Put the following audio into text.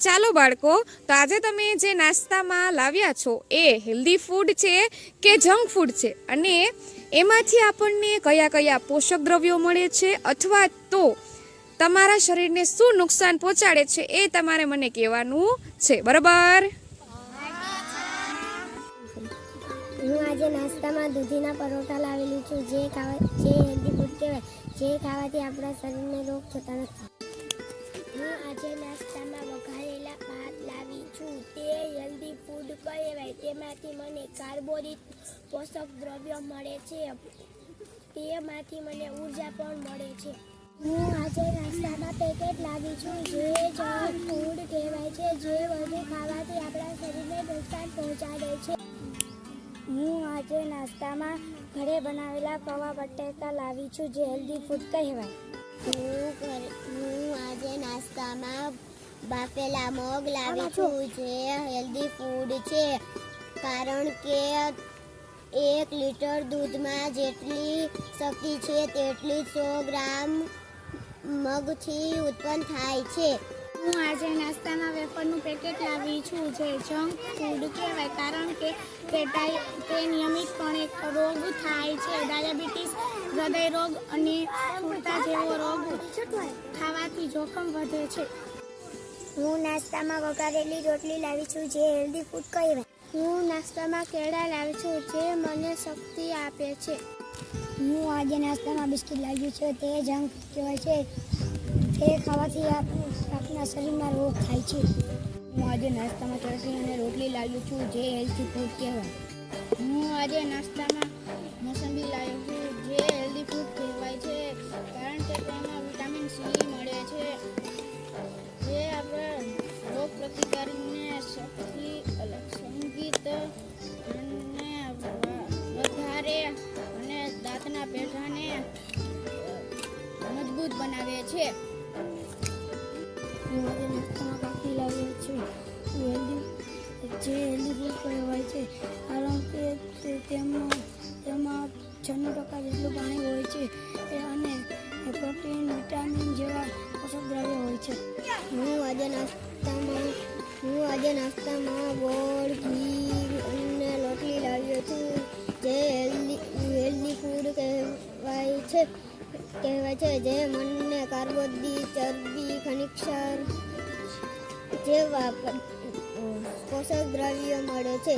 ચાલો બાળકો, તો આજે તમે જે નાસ્તામાં લાવ્યા છો એ હેલ્ધી ફૂડ છે કે જંક ફૂડ છે? અને એમાંથી આપણને કયા કયા પોષક દ્રવ્યો મળે છે અથવા તો તમારા શરીરને શું નુકસાન પહોંચાડે છે એ તમારે મને કહેવાનું છે. બરાબર? હું આજે નાસ્તામાં દૂધીના પરોઠા લાવેલી છું. જે ખાવા જે હેલ્ધી ફૂડ કહેવાય, જે ખાવાથી આપણા શરીરને રોગ થતા નથી. હું આજે નાસ્તામાં વઘારેલા ભાત લાવી છું. તે હેલ્ધી ફૂડ કહેવાય. તેમાંથી મને કાર્બોદિત પોષક દ્રવ્યો મળે છે. તેમાંથી મને ઊર્જા પણ મળે છે. હું આજે નાસ્તામાં પેકેટ લાવી છું. જે જંક ફૂડ કહેવાય છે. જે વધુ ખાવાથી આપણા શરીરને નુકસાન પહોંચાડે છે. હું આજે નાસ્તામાં ઘરે બનાવેલા પૌવા બટેકા લાવી છું, જે હેલ્ધી ફૂડ કહેવાય. હું ઘરે હું આજે નાસ્તામાં બાફેલા મગ લાવી છું જે હેલ્ધી ફૂડ છે. કારણ કે એક લીટર દૂધમાં જેટલી શક્તિ છે તેટલી સો ગ્રામ મગથી ઉત્પન્ન થાય છે. હું આજે નાસ્તામાં વેફરનું પેકેટ લાવી છું જે જંક ફૂડ કહેવાય. કારણ કે તે નિયમિતપણે રોગ થાય છે. ડાયાબિટીસ હૃદય રોગ અને સ્થૂળતા જેવો રોગ ખાવાથી જોખમ વધે છે. હું નાસ્તામાં વઘારેલી રોટલી લાવી છું, જે હેલ્ધી ફૂડ કહેવાય. હું નાસ્તામાં કેળા લાવી છું, જે મને શક્તિ આપે છે. હું આજે નાસ્તામાં બિસ્કિટ લાવ્યું છે, તે જંક કહેવાય છે. તે ખાવાથી આપ- આપણા શરીરમાં રોગ થાય છે. હું આજે નાસ્તામાં ચટણી અને રોટલી લાવ્યો છું, જે હેલ્ધી ફૂડ કહેવાય. હું આજે નાસ્તામાં મોસંબી લાવ્યો છું દાંતના પેઢાને મજબૂત બનાવે છે. જે હેલ્ધી ફૂડ કહેવાય છે. કારણ કે તેમાં તેમાં છન્નું ટકા જેટલું પાણી હોય છે અને પ્રોટીન, વિટામિન જેવા પોષક દ્રવ્યો હોય છે. હું આજે નાસ્તામાં, હું આજે નાસ્તામાં ગોળ, ઘી છે. કહેવાય છે જે મનને કાર્બોદી ચરબી ખનિક્ષાર જેવા પોષક દ્રવ્યો મળે છે.